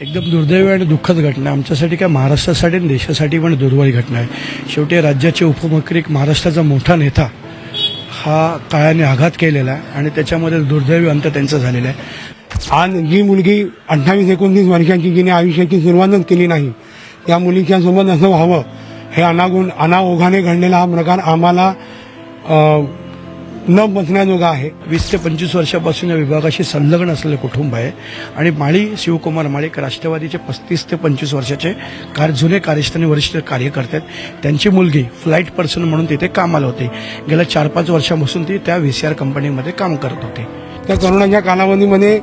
एकदम दुर्दैवी आणि दुःखद घटना. आमच्यासाठी काय महाराष्ट्रासाठी आणि देशासाठी पण दुर्वाळी घटना आहे. शेवटी राज्याचे उपमुख्यमंत्री महाराष्ट्राचा मोठा नेता हा काळाने आघात केलेला आहे आणि त्याच्यामध्ये दुर्दैवी अंत त्यांचा झालेला आहे. आज जी मुलगी अठ्ठावीस एकोणतीस वर्षांची जिने आयुष्याची सुरुवातच केली नाही त्या मुलीच्या सोबत असं व्हावं हे अनागुण अनाओघाने घडलेला हा प्रकार आम्हाला न बसण्याजोगा आहे. वीस ते पंचवीस वर्षापासून या विभागाशी संलग्न असलेलं कुटुंब आहे. आणि माळी शिवकुमार माळीक राष्ट्रवादीचे पस्तीस ते पंचवीस वर्षाचे कार जुने कार्यस्थानी वरिष्ठ कार्यकर्ते आहेत. त्यांची मुलगी फ्लाईट पर्सन म्हणून तिथे कामाला होती. गेल्या चार पाच वर्षापासून ती त्या व्ही सी आर कंपनीमध्ये काम करत होती. त्या तरुणांच्या कालावधीमध्ये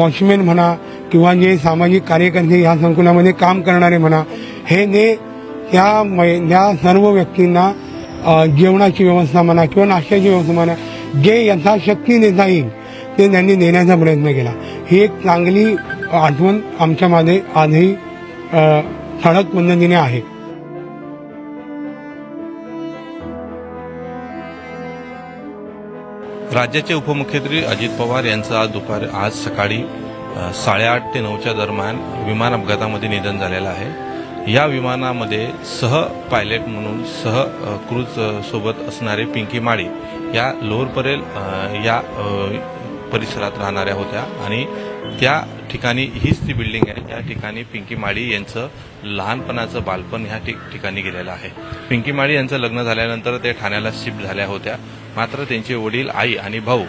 वॉचमॅन म्हणा किंवा जे सामाजिक कार्यकर्ते या संकुलामध्ये काम करणारे म्हणा हे ने या मै- सर्व व्यक्तींना जेवणाची व्यवस्था म्हणा किंवा नाश्त्याची व्यवस्था म्हणा जे यथाशक्ती देता येईल ते त्यांनी देण्याचा प्रयत्न केला. ही एक चांगली आठवण आमच्यामध्ये आजही ठळक पद्धतीने आहे. राज्याचे उपमुख्यमंत्री अजित पवार यांचं आज दुपार आज सकाळी साडेआठ ते नऊच्या दरम्यान विमान अपघातामध्ये निधन झालेलं आहे. या विमानामध्ये सह पायलट म्हणून सह क्रूज सोबत असणारे पिंकी माळी या लोअर परेल या परिसरात राहणाऱ्या होत्या आणि त्या ठिकाणी हीच ती बिल्डिंग आहे. त्या ठिकाणी पिंकी माळी यांचं लहानपणाचं बालपण ह्या ठिक- ठिकाणी गेलेलं आहे. पिंकी माळी यांचं लग्न झाल्यानंतर ते ठाण्याला शिफ्ट झाल्या होत्या. मात्र त्यांचे वडील आई आणि भाऊ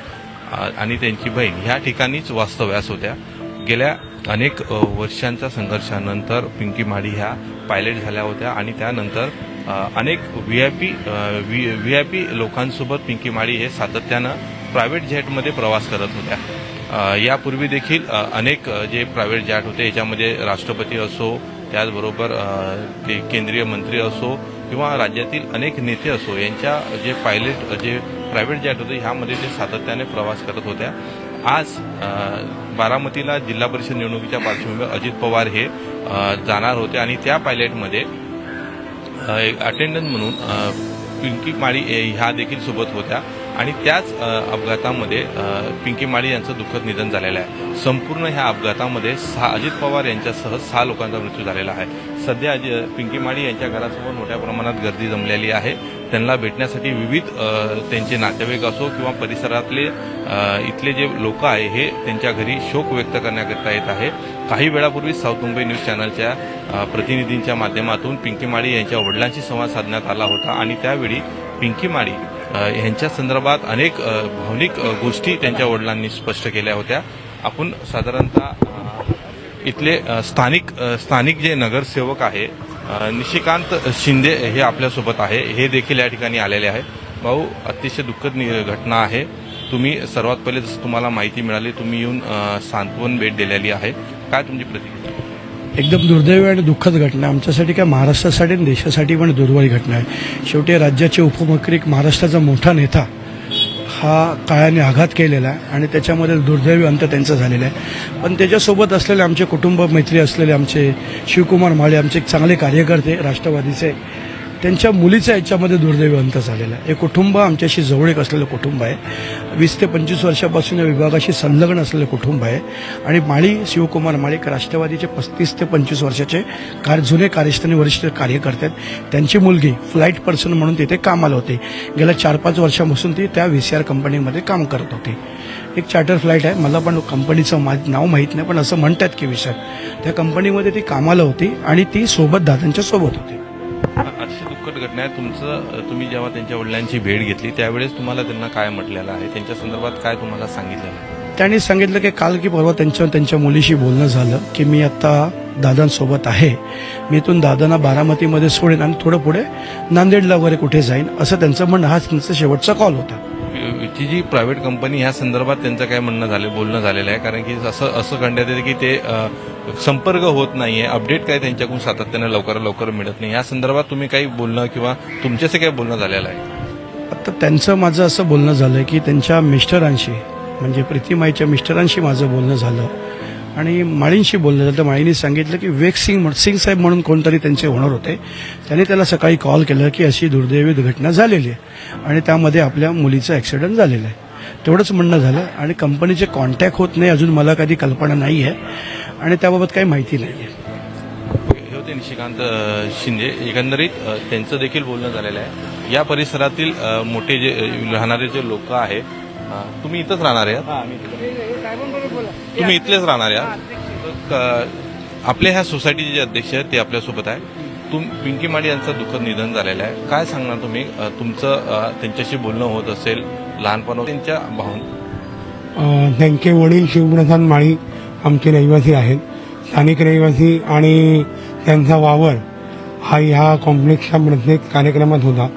आणि त्यांची बहीण ह्या ठिकाणीच वास्तव्यास होत्या. गेल्या अनेक वर्षांच्या संघर्षानंतर पिंकी माडी ह्या पायलट झाल्या होत्या आणि त्यानंतर अनेक V I P V I P लोकांसोबत पिंकी माळी हे सातत्यानं प्रायव्हेट जेटमध्ये प्रवास करत होत्या. यापूर्वी देखील अनेक जे प्रायव्हेट जेट होते याच्यामध्ये राष्ट्रपती असो त्याचबरोबर ते केंद्रीय मंत्री असो किंवा राज्यातील अनेक नेते असो यांच्या जे पायलट जे प्रायव्हेट जेट होते ह्यामध्ये ते सातत्याने प्रवास करत होत्या. आज बारामतीला जिल्हा परिषद निवडणुकीच्या पार्श्वभूमीवर अजित पवार हे जाणार होते आणि त्या पायलटमध्ये अटेंडंट म्हणून पिंकी माळी ह्या देखील सोबत होत्या. आणि त्याच अपघातामध्ये पिंकी माळी यांचं दुःखद निधन झालेलं आहे. संपूर्ण ह्या अपघातामध्ये सहा अजित पवार यांच्यासह सहा लोकांचा मृत्यू झालेला आहे. सध्या पिंकी माळी यांच्या घरासमोर मोठ्या प्रमाणात गर्दी जमलेली आहे. त्यांना भेटण्यासाठी विविध त्यांचे नातेवाईक असो किंवा परिसरातले इथले जे लोक आहे हे त्यांच्या घरी शोक व्यक्त करण्याकरता येत आहे. काही वेळापूर्वी साऊथ मुंबई न्यूज चॅनलच्या प्रतिनिधींच्या माध्यमातून पिंकी माळी यांच्या वडिलांशी संवाद साधण्यात आला होता आणि त्यावेळी पिंकी माळी यांच्या संदर्भात अनेक भावनिक गोष्टी त्यांच्या वडिलांनी स्पष्ट केल्या होत्या. आपण साधारणतः इथले स्थानिक स्थानिक जे नगरसेवक आहे निशिकांत शिंदे हे आपल्यासोबत आहे. हे देखील या ठिकाणी आलेले आहे भाऊ अतिशय दुःखद नि- घटना आहे. तुम्ही सर्वात पहिले जसं तुम्हाला माहिती मिळाली तुम्ही येऊन सांत्वन भेट दिलेली आहे. काय तुमची प्रतिक्रिया? एकदम दुर्दैवी आणि दुःखद घटना. आहे. आमच्यासाठी काय महाराष्ट्रासाठी आणि देशासाठी पण दुर्वाळी घटना आहे. शेवटी राज्याचे उपमुख्यमंत्री महाराष्ट्राचा मोठा नेता हा काळाने आघात केलेला आहे आणि त्याच्यामध्ये दुर्दैवी अंत त्यांचा झालेला आहे. पण त्याच्यासोबत असलेले आमचे कुटुंब मैत्री असलेले आमचे शिवकुमार माळे आमचे एक चांगले कार्यकर्ते राष्ट्रवादीचे त्यांच्या मुलीचा याच्यामध्ये दुर्दैवी अंत झालेला आहे. हे कुटुंब आमच्याशी जवळीक असलेलं कुटुंब आहे. वीस ते पंचवीस वर्षापासून या विभागाशी संलग्न असलेलं कुटुंब आहे. आणि माळी शिवकुमार माळीक राष्ट्रवादीचे पस्तीस ते पंचवीस वर्षाचे कार जुने कार्यस्थानी वरिष्ठ कार्यकर्ते आहेत. त्यांची मुलगी फ्लाईट पर्सन म्हणून तिथे कामाला होती. गेल्या चार पाच वर्षापासून ती त्या व्ही सी आर कंपनीमध्ये काम करत होती. एक चार्टर फ्लाईट आहे. मला पण कंपनीचं मा नाव माहीत नाही पण असं म्हणतात की विषय त्या कंपनीमध्ये ती कामाला होती आणि ती सोबत दादांच्या सोबत होती. अतिशय दुःखद घटना आहे. तुमचं तुम्ही जेव्हा त्यांच्या वडिलांची भेट घेतली त्यावेळेस तुम्हाला त्यांना काय म्हटलेलं आहे? त्यांच्या संदर्भात काय तुम्हाला सांगितलेलं आहे त्यांनी सांगितलं की काल की परवा त्यांच्या त्यांच्या मुलीशी बोलणं झालं की मी आता दादांसोबत आहे. मी इथून दादांना बारामतीमध्ये सोडेन आणि थोडं पुढे नांदेडला वगैरे कुठे जाईन असं त्यांचं म्हणणं हा त्यांचा शेवटचा कॉल होता. ती जी प्रायव्हेट कंपनी ह्या संदर्भात त्यांचं काय म्हणणं झालं बोलणं झालेलं आहे. कारण की असं असं करण्यात येतं की ते संपर्क होत नाहीये अपडेट काय त्यांच्याकडून सातत्याने लवकर लवकर मिळत नाही. या संदर्भात तुम्ही काही बोलणं किंवा तुमच्याशी काही बोलणं झालेलं आहे? आता त्यांचं माझं असं बोलणं झालं की त्यांच्या मिस्टरांशी म्हणजे प्रीतिमाईच्या मिस्टरांशी माझं बोलणं झालं. आणि माळींशी बोलणं झालं तर माळींनी सांगितलं की वेग सिंग म्हण- सिंग साहेब म्हणून कोणतरी त्यांचे होणार होते. त्यांनी त्याला सकाळी कॉल केला की अशी दुर्दैवी घटना झालेली आहे. आणि त्यामध्ये आपल्या मुलीचं ॲक्सिडेंट झालेलं आहे. तेवढंच म्हणणं झालं आणि कंपनीचे कॉन्टॅक्ट होत नाही. अजून मला कधी कल्पना नाही आहे आणि त्याबाबत काही माहिती नाही आहे ओके, हे होते निशिकांत अ, शिंदे. एकंदरीत त्यांचं देखील बोलणं झालेलं आहे. या परिसरातील मोठे जे राहणारे जे लोक आहे तुम्ही इथंच राहणार आहात तुम्ही इथलेच राहणार क- आपल्या ह्या सोसायटीचे जे अध्यक्ष आहेत ते आपल्यासोबत आहे तुम पिंकी माडी यांचं दुःखद निधन झालेलं आहे. काय सांगणार तुम्ही? तुमचं त्यांच्याशी बोलणं होत असेल लहानपणा त्यांच्या भावना त्यांचे वडील शिवप्रसाद माळी आमचे रहिवासी आहेत. स्थानिक रहिवासी आणि त्यांचा वावर हा ह्या कॉम्प्लेक्सच्या प्रत्येक कार्यक्रमात होता.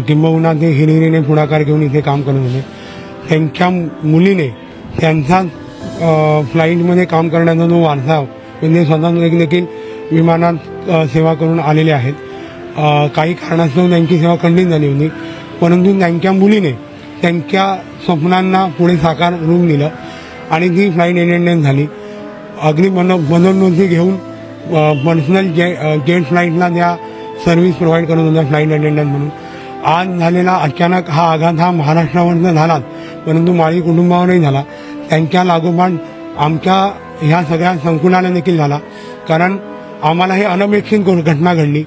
किंबहुना ते हिरिरीने पुढाकार घेऊन इथे काम करत होते. त्यांच्या मुलीने त्यांचाच फ्लाईटमध्ये काम करण्याचा जो वारसा म्हणजे स्वतः देखील विमानात सेवा करून आलेले आहेत. काही कारणास्तव त्यांची सेवा खंडित झाली होती. परंतु त्यांच्या मुलीने त्यांच्या स्वप्नांना पुढे साकार रूप दिलं आणि ती फ्लाईट अटेंडंट झाली. अगदी मन मनोन्नती घेऊन पर्सनल जे जेट फ्लाईटला त्या सर्व्हिस प्रोव्हाइड करत होत्या फ्लाईट अटेंडंट म्हणून. आज झालेला अचानक हा आघात हा महाराष्ट्रावरनं झालाच. परंतु माळी कुटुंबावरही झाला. त्यांच्या लागोपाठ आमच्या ह्या सगळ्या संकुलाला देखील झाला. कारण आम्हाला हे अनपेक्षित घटना घडली.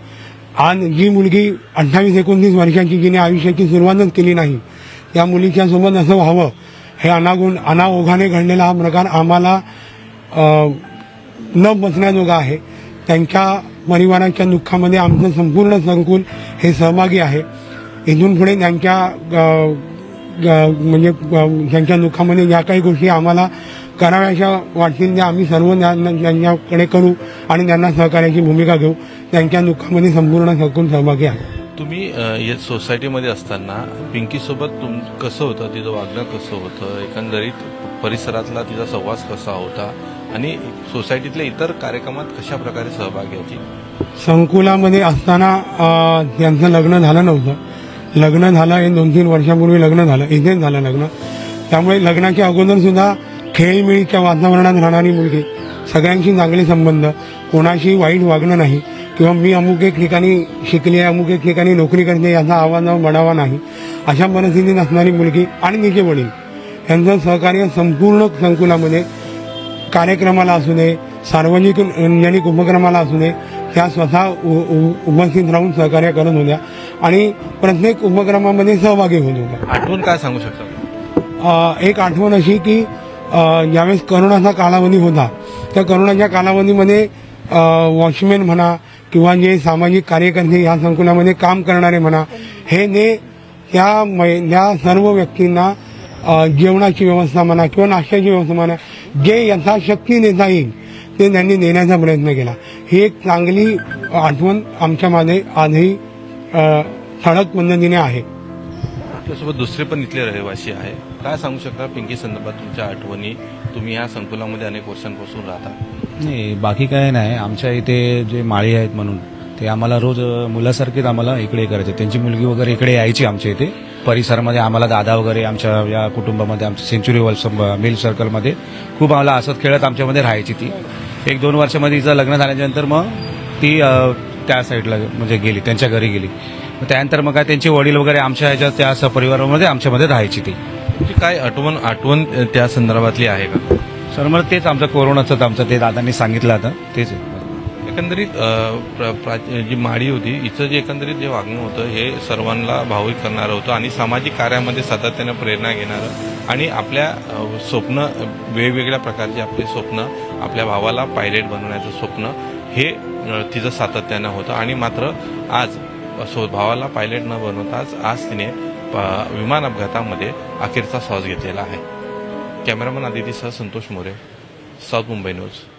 आज जी मुलगी अठ्ठावीस एकोणतीस वर्षाची जिने आयुष्याची सुरुवातच केली नाही त्या मुलीच्या सोबत असं व्हावं हे अनागुण अनाओघाने घडलेला हा प्रकार आम्हाला न बसण्याजोगा आहे. त्यांच्या परिवाराच्या दुःखामध्ये आमचं संपूर्ण संकुल हे सहभागी आहे. इथून पुढे त्यांच्या ग- म्हणजे त्यांच्या दुःखामध्ये ज्या काही गोष्टी आम्हाला कराव्याशा वाटतील त्या आम्ही सर्व त्यांच्याकडे करू आणि त्यांना सहकार्याची भूमिका घेऊ त्यांच्या दुःखामध्ये संपूर्ण संकुल सहभागी आहे. तुम्ही या सोसायटीमध्ये असताना पिंकीसोबत तुम कसं होतं? तिचं वागणं कसं होतं? एकंदरीत परिसरातला तिचा सहवास कसा होता? आणि सोसायटीतल्या इतर कार्यक्रमात कशा प्रकारे सहभाग घ्यायची संकुलामध्ये असताना त्यांचं लग्न झालं नव्हतं. लग्न झालं हे दोन तीन वर्षापूर्वी लग्न झालं इथेच झालं लग्न. त्यामुळे लग्नाच्या अगोदर सुद्धा खेळमेळीच्या वातावरणात राहणारी मुलगी सगळ्यांशी चांगले संबंध कोणाशी वाईट वागणं नाही किंवा मी अमुक एक ठिकाणी शिकली आहे अमुक एक ठिकाणी नोकरी करते याचा आवाज बढावा नाही अशा परिस्थितीत असणारी मुलगी आणि तिचे वडील यांचं सहकार्य संपूर्ण संकुलामध्ये कार्यक्रमाला असू दे सार्वजनिक उपक्रमाला असू दे त्या स्वतः उपस्थित राहून सहकार्य करत होत्या. आणि प्रत्येक उपक्रमामध्ये सहभागी होत होत्या. आठवण काय सांगू शकता? एक आठवण अशी की ज्यावेळेस करोनाचा कालावधी होता. त्या करोनाच्या कालावधीमध्ये वॉचमॅन म्हणा किंवा जे सामाजिक कार्यकर्ते या संकुलामध्ये काम करणारे म्हणा हे ने त्या मै त्या सर्व व्यक्तींना जेवणाची व्यवस्था म्हणा किंवा नाश्त्याची व्यवस्था म्हणा जे यथाशक्ती देता येईल ते त्यांनी देण्याचा प्रयत्न केला. ही एक चांगली आठवण आमच्यामध्ये आजही अ, ठळक पद्धतीने आहे. त्यासोबत दुसरे पण इथले रहिवासी आहे. काय सांगू शकता पिंकी संदर्भात तुमच्या आठवणी? तुम्ही या संकुलामध्ये अनेक वर्षांपासून राहता. नाही बाकी काय नाही. आमच्या इथे जे माळी आहेत म्हणून ते आम्हाला रोज मुलासारखेच आम्हाला इकडे करायचे. त्यांची मुलगी वगैरे इकडे यायची आमच्या इथे. परिसरामध्ये आम्हाला दादा वगैरे आमच्या या कुटुंबामध्ये आमच्या सेंचुरी वर्ल्ड मिल सर्कलमध्ये खूप आम्हाला हसत खेळत आमच्यामध्ये राहायची ती. एक दोन वर्षामध्ये तिचं लग्न झाल्यानंतर मग ती त्या साईडला म्हणजे गेली त्यांच्या घरी गेली. मग त्यानंतर मग काय त्यांचे वडील वगैरे आमच्या ह्याच्या त्या सहपरिवारामध्ये आमच्यामध्ये राहायची ती. काय आठवण आठवण त्या संदर्भातली आहे का? सर मला तेच आमचं कोरोनाचं आमचं ते दादांनी सांगितलं आता तेच एकंदरीत प्र- जी माळी होती हिचं जे एकंदरीत जे वागणं होतं हे सर्वांना भावुक करणारं होतं आणि सामाजिक कार्यामध्ये सातत्यानं प्रेरणा घेणारं आणि आपल्या स्वप्न वेगवेगळ्या प्रकारचे आपले स्वप्न आपल्या भावाला पायलट बनवण्याचं स्वप्न हे तिचं सातत्यानं होतं. आणि मात्र आज सो भावाला पायलट न बनवताच आज तिने प- विमान अपघातामध्ये अखेरचा श्वास घेतलेला आहे. Cameraman आदितीसह Santosh More south Mumbai news.